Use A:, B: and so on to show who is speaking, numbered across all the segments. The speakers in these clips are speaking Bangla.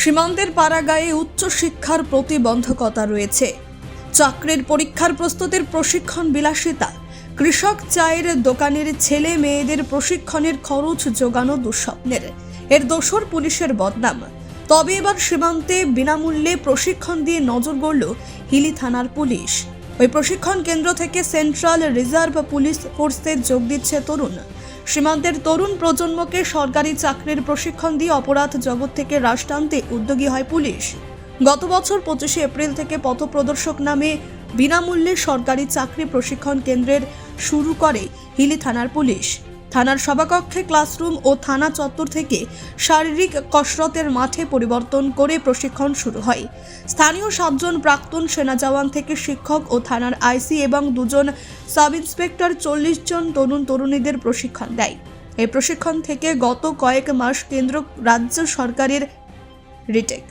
A: সীমান্তের পাড়াগায়ে উচ্চশিক্ষার প্রতিবন্ধকতা রয়েছে। চাকরির পরীক্ষার প্রস্তুতির প্রশিক্ষণ বিলাসিতা। কৃষক চায়ের দোকানের ছেলে মেয়েদের প্রশিক্ষণের খরচ যোগানো দুঃস্বপ্নের। এর দোসর পুলিশের বদনাম। তবে এবার সীমান্তে বিনামূল্যে প্রশিক্ষণ দিয়ে নজর গড়ল হিলি থানার পুলিশ। ওই প্রশিক্ষণ কেন্দ্র থেকে সেন্ট্রাল রিজার্ভ পুলিশ ফোর্সে যোগ দিচ্ছে তরুণ। সীমান্তের তরুণ প্রজন্মকে সরকারি চাকরির প্রশিক্ষণ দিয়ে অপরাধ জগৎ থেকে হ্রাস টানতে উদ্যোগী হয় পুলিশ। গত বছর পঁচিশে এপ্রিল থেকে পথপ্রদর্শক নামে বিনামূল্যে সরকারি চাকরি প্রশিক্ষণ কেন্দ্রের শুরু করে হিলি থানার পুলিশ। থানার সভাকক্ষে ক্লাসরুম ও থানা চত্বর থেকে শারীরিক কসরতের মাঠে পরিবর্তন করে প্রশিক্ষণ শুরু হয়। স্থানীয় সাতজন প্রাক্তন সেনা জওয়ান থেকে শিক্ষক ও থানার আইসি এবং দুজন সাব ইন্সপেক্টর চল্লিশ জন তরুণ তরুণীদের প্রশিক্ষণ দেয়। এই প্রশিক্ষণ থেকে গত কয়েক মাস কেন্দ্র রাজ্য সরকারের রিটেক।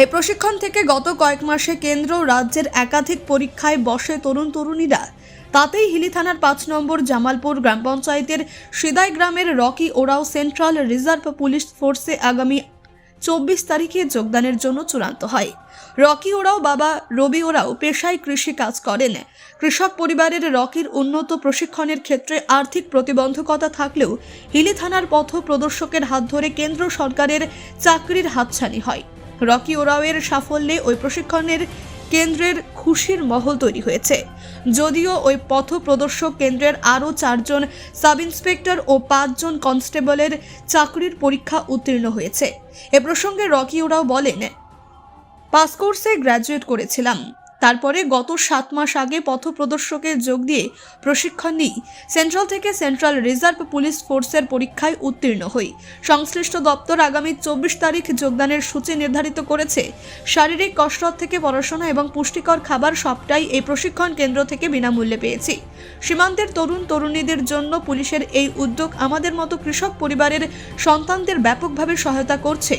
A: এই প্রশিক্ষণ থেকে গত কয়েক মাসে কেন্দ্র রাজ্যের একাধিক পরীক্ষায় বসে তরুণ তরুণীরা তাতেই হিলি থানার পাঁচ নম্বর জামালপুর গ্রাম পঞ্চায়েতের সিদাই গ্রামের রকি ওরাও সেন্ট্রাল রিজার্ভ পুলিশ ফোর্সে আগামী চব্বিশ তারিখে যোগদানের জন্য চূড়ান্ত হয়। রকি ওরাও বাবা রবি ওরাও পেশায় কৃষি কাজ করেন। কৃষক পরিবারের রকির উন্নত প্রশিক্ষণের ক্ষেত্রে আর্থিক প্রতিবন্ধকতা থাকলেও হিলি থানার পথ প্রদর্শকের হাত ধরে কেন্দ্র সরকারের চাকরির হাতছানি হয়। রকি ওরাওয়ের সাফল্যে ওই প্রশিক্ষণের কেন্দ্রের খুশির মহল তৈরি হয়েছে। যদিও ওই পথ প্রদর্শক কেন্দ্রের আরও চারজন সাব ইন্সপেক্টর ও পাঁচজন কনস্টেবলের চাকরির পরীক্ষা উত্তীর্ণ হয়েছে। এ প্রসঙ্গে রকি ওরাও বলেন পাসকোর্সে গ্র্যাজুয়েট করেছিলাম। তারপরে গত সাত মাস আগে পথপ্রদর্শকে যোগ দিয়ে প্রশিক্ষণ নিই। সেন্ট্রাল থেকে সেন্ট্রাল রিজার্ভ পুলিশ ফোর্সের পরীক্ষায় উত্তীর্ণ হই। সংশ্লিষ্ট দপ্তর আগামী চব্বিশ তারিখ যোগদানের সূচি নির্ধারিত করেছে। শারীরিক কসরত থেকে পড়াশোনা এবং পুষ্টিকর খাবার সবটাই এই প্রশিক্ষণ কেন্দ্র থেকে বিনামূল্যে পেয়েছি। সীমান্তের তরুণ তরুণীদের জন্য পুলিশের এই উদ্যোগ আমাদের মতো কৃষক পরিবারের সন্তানদের ব্যাপকভাবে সহায়তা করছে।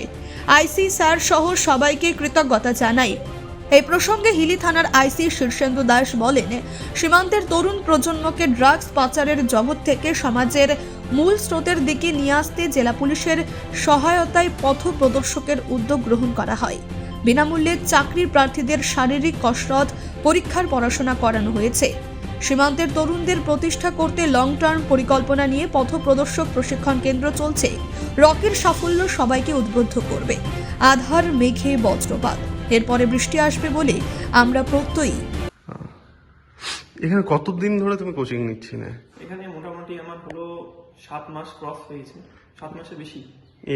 A: আইসি স্যার সহ সবাইকে কৃতজ্ঞতা জানাই। এই প্রসঙ্গে হিলি থানার আইসি শীর্ষেন্দু দাস বলেন, সীমান্তের তরুণ প্রজন্মকে ড্রাগস পাচারের জগৎ থেকে সমাজের মূল স্রোতের দিকে নিয়ে আসতে জেলা পুলিশের সহায়তায় পথ প্রদর্শকের উদ্যোগ গ্রহণ করা হয়। বিনামূল্যে চাকরির প্রার্থীদের শারীরিক কসরত, পরীক্ষার পড়াশোনা করানো হয়েছে। সীমান্তের তরুণদের প্রতিষ্ঠা করতে লং টার্ম পরিকল্পনা নিয়ে পথ প্রদর্শক প্রশিক্ষণ কেন্দ্র চলছে। রকের সাফল্য সবাইকে উদ্বুদ্ধ করবে। আধার মেঘে বজ্রপাত। এরপরে বৃষ্টি আসবে বলে আমরা প্রত্যয়ী।
B: এখানে কতদিন ধরে তুমি কোচিং নিচ্ছি না
C: এখানে মোটামুটি আমার হলো সাত মাস ক্রস হয়েছে। সাত মাসের বেশি।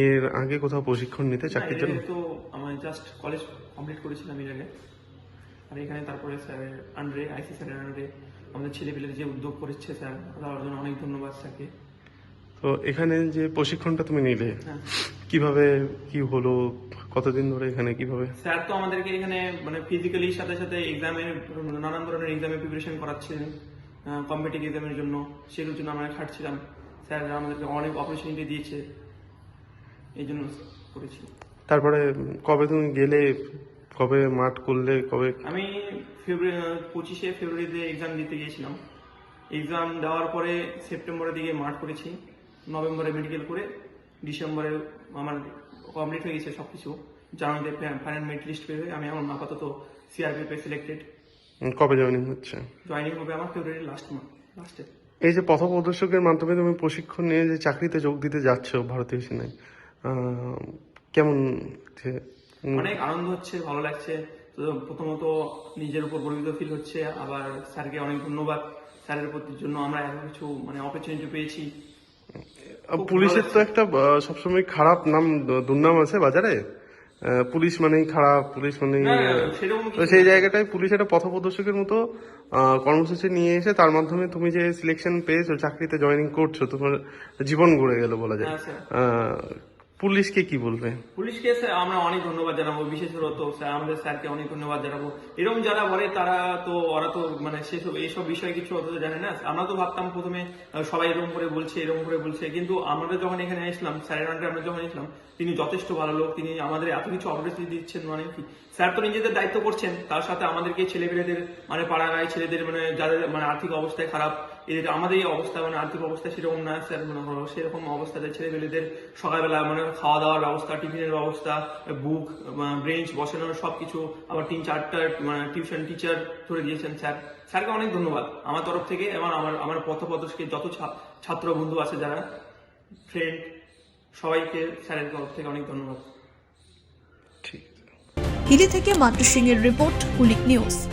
B: এর আগে কোথাও প্রশিক্ষণ নিতে চাকরির জন্য?
C: তো আমার জাস্ট কলেজ কমপ্লিট করেছিলাম এর আগে। আর এখানে তারপরে স্যারের আন্ডারে আইসি স্যারের আন্ডারে আমাদের ছেলেপেলের যে উদ্যোগ করেছে স্যার তার জন্য অনেক ধন্যবাদ স্যারকে
B: তো এখানে যে প্রশিক্ষণটা তুমি নিলে
C: হ্যাঁ।
B: কীভাবে কি হলো? কতদিন ধরে এখানে কীভাবে?
C: স্যার তো আমাদেরকে এখানে মানে ফিজিক্যালি সাথে সাথে এক্সামের নানান ধরনের এক্সামের প্রিপারেশন করাচ্ছিলেন কম্পিটিভ এক্সামের জন্য। সেগুলোর জন্য আমরা খাটছিলাম স্যার আমাদেরকে অনেক অপরচুনিটি দিয়েছে। এই জন্য করেছি।
B: তারপরে কবে তুমি গেলে? কবে মাঠ করলে? কবে?
C: আমি ফেব্রুয়ারি পঁচিশে ফেব্রুয়ারিতে এক্সাম দিতে গিয়েছিলাম। এক্সাম দেওয়ার পরে সেপ্টেম্বরের দিকে মার্চ করেছি। নভেম্বরে মেডিকেল করে ডিসেম্বরে আমার কমপ্লিট হয়ে গেছে সব কিছু জানুয়ারিতে ফাইনাল মেরিট লিস্ট পেয়ে আমি আমার আপাতত সিআরপিএফে সিলেক্টেড
B: কবে জয়েনিং হচ্ছে?
C: জয়েনিং হবে আমার ফেব্রুয়ারি লাস্ট মান্থ লাস্টে
B: এই যে পথ প্রদর্শকের মাধ্যমে তুমি প্রশিক্ষণ নিয়ে যে চাকরিতে যোগ দিতে যাচ্ছ ভারতীয় সেনায় কেমন
C: অনেক আনন্দ হচ্ছে ভালো লাগছে। তো প্রথমত নিজের উপর গর্বিত ফিল হচ্ছে। আবার স্যারকে অনেক ধন্যবাদ। স্যারের প্রতি জন্য আমরা এত কিছু মানে অপরচুনিটি পেয়েছি।
B: পুলিশের তো একটা সবসময় খারাপ নাম দুর্নাম আছে বাজারে পুলিশ মানেই খারাপ পুলিশ মানেই সেই। জায়গাটায় পুলিশ একটা পথপ্রদর্শকের মতো কর্মসূচি নিয়ে এসে তার মাধ্যমে তুমি যে সিলেকশন পেয়েছ চাকরিতে জয়েনিং করছ তোমার জীবন গড়ে গেল বলা যায়। আহ, পুলিশকে কি বলবে?
C: পুলিশকে স্যার, আমরা অনেক ধন্যবাদ জানাব বিশেষত স্যার, আমাদের স্যারকে অনেক ধন্যবাদ জানাব। এরকম যারা বলে, তারা তো, ওরা তো মানে সেসব এইসব বিষয়ে কিছু অত জানে না। আমরা তো ভাবতাম প্রথমে সবাই এরকম করে বলছে, এরকম করে বলছে, কিন্তু আমরা যখন এখানে এসলাম স্যারের আন্ডারে আমরা যখন এসলাম তিনি যথেষ্ট ভালো লোক, তিনি আমাদের এত কিছু অপরচুনিটি দিচ্ছেন মানে কি? স্যার তো নিজেদের দায়িত্ব করছেন, তার সাথে আমাদেরকে ছেলেপেলেদের মানে পাড়া গায়ে ছেলেদের মানে যাদের মানে আর্থিক অবস্থায় খারাপ, এদের, আমাদের এই অবস্থা মানে আর্থিক অবস্থা সেরকম না, স্যার, মনে, সেরকম অবস্থাতে ছেলেপেলেদের সকালবেলা মানে খাওয়া দাওয়ার ব্যবস্থা টিফিনের ব্যবস্থা বুক ব্রেঞ্চ বসানোর সবকিছু আবার তিন চারটা মানে টিউশন টিচার ধরে দিয়েছেন স্যার। স্যারকে অনেক ধন্যবাদ। আমার তরফ থেকে এবং আমার আমার পথপথকে যত ছা- ছাত্র বন্ধু আছে যারা ফ্রেন্ড সবাইকে স্যারের তরফ থেকে অনেক ধন্যবাদ।
B: ঠিক।
A: হিলি থেকে মাতৃ সিং এর রিপোর্ট কুলিক নিউজ।